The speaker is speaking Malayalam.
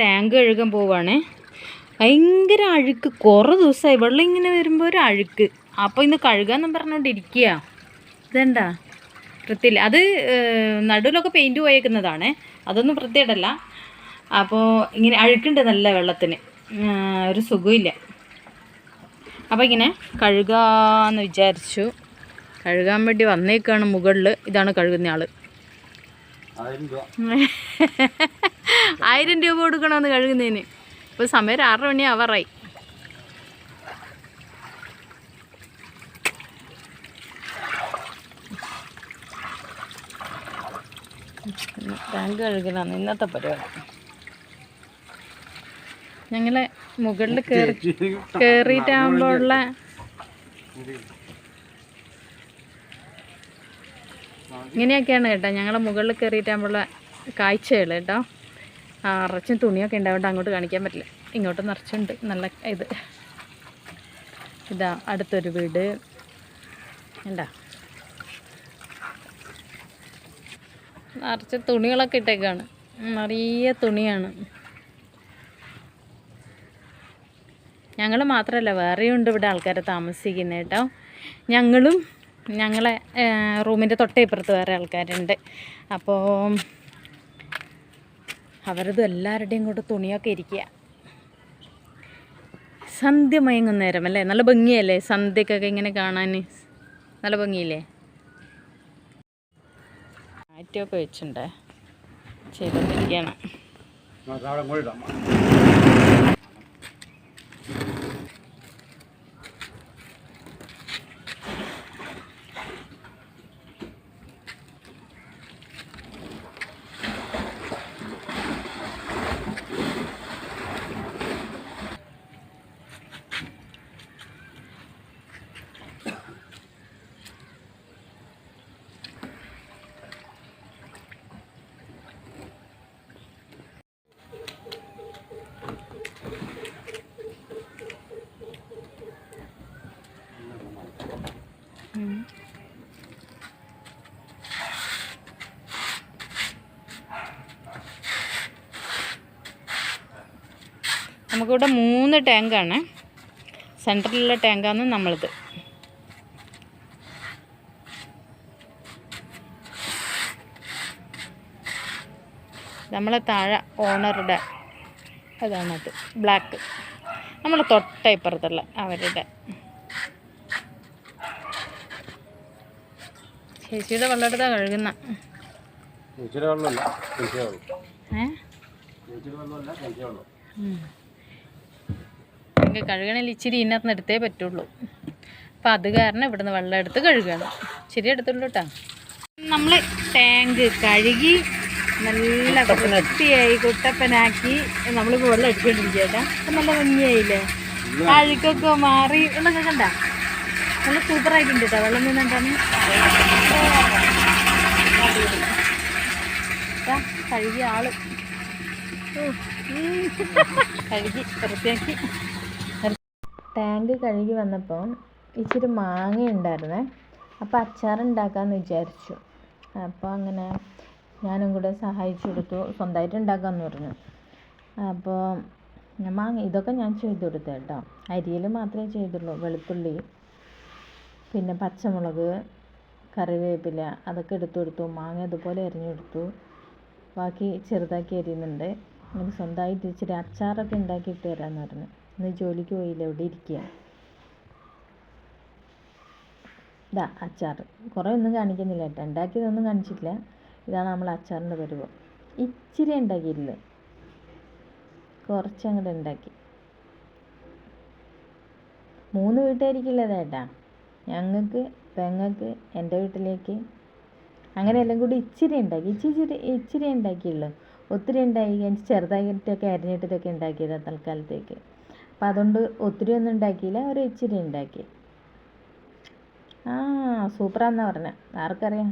ടാങ്ക് കഴുകാൻ പോവാണേ. ഭയങ്കര അഴുക്ക്. കുറേ ദിവസമായി വെള്ളം ഇങ്ങനെ വരുമ്പോൾ ഒരു അഴുക്ക്. അപ്പോൾ ഇന്ന് കഴുകാന്നും പറഞ്ഞുകൊണ്ടിരിക്കുക ഇതെന്താ? വൃത്തിയില്ല. അത് നടുവിലൊക്കെ പെയിന്റ് പോയേക്കുന്നതാണ്. അതൊന്നും വൃത്തിയിടല്ല അപ്പോൾ ഇങ്ങനെ അഴുക്കുണ്ട് നല്ല വെള്ളത്തിന്. ഒരു സുഖമില്ല അപ്പോൾ ഇങ്ങനെ കഴുകാന്ന് വിചാരിച്ചു. കഴുകാൻ വേണ്ടി വന്നേക്കാണ് മുകളിൽ ഇതാണ് കഴുകുന്ന ആൾ ആയിരം രൂപ കൊടുക്കണമെന്ന് കഴുകുന്നതിന്. ഇപ്പോൾ സമയം ആറര മണി അവറായി ടാങ്ക് കഴുകലാണ് ഇന്നത്തെ പരിപാടി. ഞങ്ങളെ മുകളിൽ കയറി കയറിയിട്ടാകുമ്പോഴുള്ള ഇങ്ങനെയൊക്കെയാണ് കേട്ടോ. ഞങ്ങളെ മുകളിൽ കയറിയിട്ടാകുമ്പോഴുള്ള കാഴ്ചകൾ കേട്ടോ. നിറച്ചും തുണിയൊക്കെ ഉണ്ടാവേണ്ട അങ്ങോട്ട് കാണിക്കാൻ പറ്റില്ല. ഇങ്ങോട്ട് നിറച്ചുണ്ട്. നല്ല ഇത്. ഇതാ അടുത്തൊരു വീട്. ഉണ്ടാ നിറച്ച് തുണികളൊക്കെ ഇട്ടേക്കാണ്. നിറയെ തുണിയാണ്. ഞങ്ങൾ മാത്രമല്ല വേറെയും ഉണ്ട് ഇവിടെ ആൾക്കാരെ താമസിക്കുന്നത് കേട്ടോ. ഞങ്ങളും ഞങ്ങളെ റൂമിന്റെ തൊട്ടേ ഇപ്പുറത്ത് വേറെ ആൾക്കാരുണ്ട്. അപ്പോൾ അവരതും എല്ലാവരുടെയും കൂടെ തുണിയൊക്കെ ഇരിക്കുക. സന്ധ്യ മയങ്ങുന്ന നേരം അല്ലേ? നല്ല ഭംഗിയല്ലേ സന്ധ്യക്കൊക്കെ ഇങ്ങനെ കാണാൻ? നല്ല ഭംഗിയില്ലേ? മാറ്റമൊക്കെ വെച്ചിട്ടുണ്ടേ. ചെയ്തുകൊണ്ടിരിക്കുകയാണ് നമുക്കിവിടെ മൂന്ന് ടാങ്കാണ്. സെന്ററിലുള്ള ടാങ്കാണ് നമ്മളിത്. നമ്മളെ താഴെ ഓണറുടെ അതാണത് ബ്ലാക്ക്. നമ്മൾ തൊട്ട ഇപ്പുറത്തുള്ള അവരുടെ. ചേച്ചിയുടെ വെള്ളമെടുത്താ കഴുകുന്ന. വെള്ളം വെള്ളം എനിക്ക് കഴുകണേൽ ഇച്ചിരി ഇതിനകത്ത് എടുത്തേ പറ്റുള്ളൂ. അപ്പം അത് കാരണം ഇവിടുന്ന് വെള്ളം എടുത്ത് കഴുകണം. ഇച്ചിരി എടുത്തുള്ളൂ കേട്ടോ നമ്മൾ ടാങ്ക് കഴുകി നല്ല വൃത്തിയായി കുട്ടപ്പനാക്കി നമ്മൾ വെള്ളം കേട്ടോ അപ്പം നല്ല ഭംഗിയായില്ലേ? അഴുക്കൊക്കെ മാറി. എന്നൊക്കെ കണ്ട? നല്ല സൂപ്പറായിട്ടുണ്ട് കേട്ടോ വെള്ളം നിന്നെന്താണ് കഴുകിയ ആൾ. കഴുകി വൃത്തിയാക്കി. ടാങ്ക് കഴുകി വന്നപ്പോൾ ഇച്ചിരി മാങ്ങ ഉണ്ടായിരുന്നേ അപ്പോൾ അച്ചാറുണ്ടാക്കാമെന്ന് വിചാരിച്ചു. അപ്പോൾ അങ്ങനെ ഞാനും കൂടെ സഹായിച്ചു കൊടുത്തു. സ്വന്തമായിട്ട് ഉണ്ടാക്കാമെന്ന് പറഞ്ഞു. അപ്പോൾ മാങ്ങ ഇതൊക്കെ ഞാൻ ചെയ്തു കൊടുത്തു കേട്ടോ അരിയിൽ മാത്രമേ ചെയ്തുള്ളൂ വെളുത്തുള്ളി. പിന്നെ പച്ചമുളക് കറിവേപ്പില അതൊക്കെ എടുത്തു കൊടുത്തു. മാങ്ങ ഇതുപോലെ അരിഞ്ഞു കൊടുത്തു. ബാക്കി ചെറുതാക്കി അരിയുന്നുണ്ട്. ഇങ്ങനെ സ്വന്തമായിട്ട് ഇച്ചിരി അച്ചാറൊക്കെ ഉണ്ടാക്കി ഇട്ട് തരാമെന്ന് പറഞ്ഞു. ഇന്ന് ജോലിക്ക് പോയില്ല ഇവിടെ ഇരിക്കുക ഇതാ അച്ചാർ. കുറേ ഒന്നും കാണിക്കുന്നില്ല കേട്ടോ. ഉണ്ടാക്കിയതൊന്നും കാണിച്ചിട്ടില്ല. ഇതാണ് നമ്മൾ അച്ചാറിന്റെ പരുവം ഇച്ചിരി ഉണ്ടാക്കിയില്ല കുറച്ചങ്ങോട്ട് ഉണ്ടാക്കി. മൂന്ന് വീട്ടുകാരിക്കുള്ളതായിട്ടാ ഞങ്ങൾക്ക് പെങ്ങൾക്ക് എന്റെ വീട്ടിലേക്ക്. അങ്ങനെ എല്ലാം കൂടി ഇച്ചിരി ഉണ്ടാക്കി ഇച്ചിരി ഇച്ചിരി ഉണ്ടാക്കിയുള്ളൂ. ഒത്തിരി ഉണ്ടായി എനിക്ക് ചെറുതായിട്ടൊക്കെ അരിഞ്ഞിട്ടൊക്കെ ഉണ്ടാക്കിയതാണ് തൽക്കാലത്തേക്ക്. അപ്പം അതുകൊണ്ട് ഒത്തിരി ഒന്നും ഉണ്ടാക്കിയില്ല ഒരു ഇച്ചിരി ഉണ്ടാക്കി. ആ സൂപ്പറാന്നാ പറഞ്ഞത് ആർക്കറിയാം?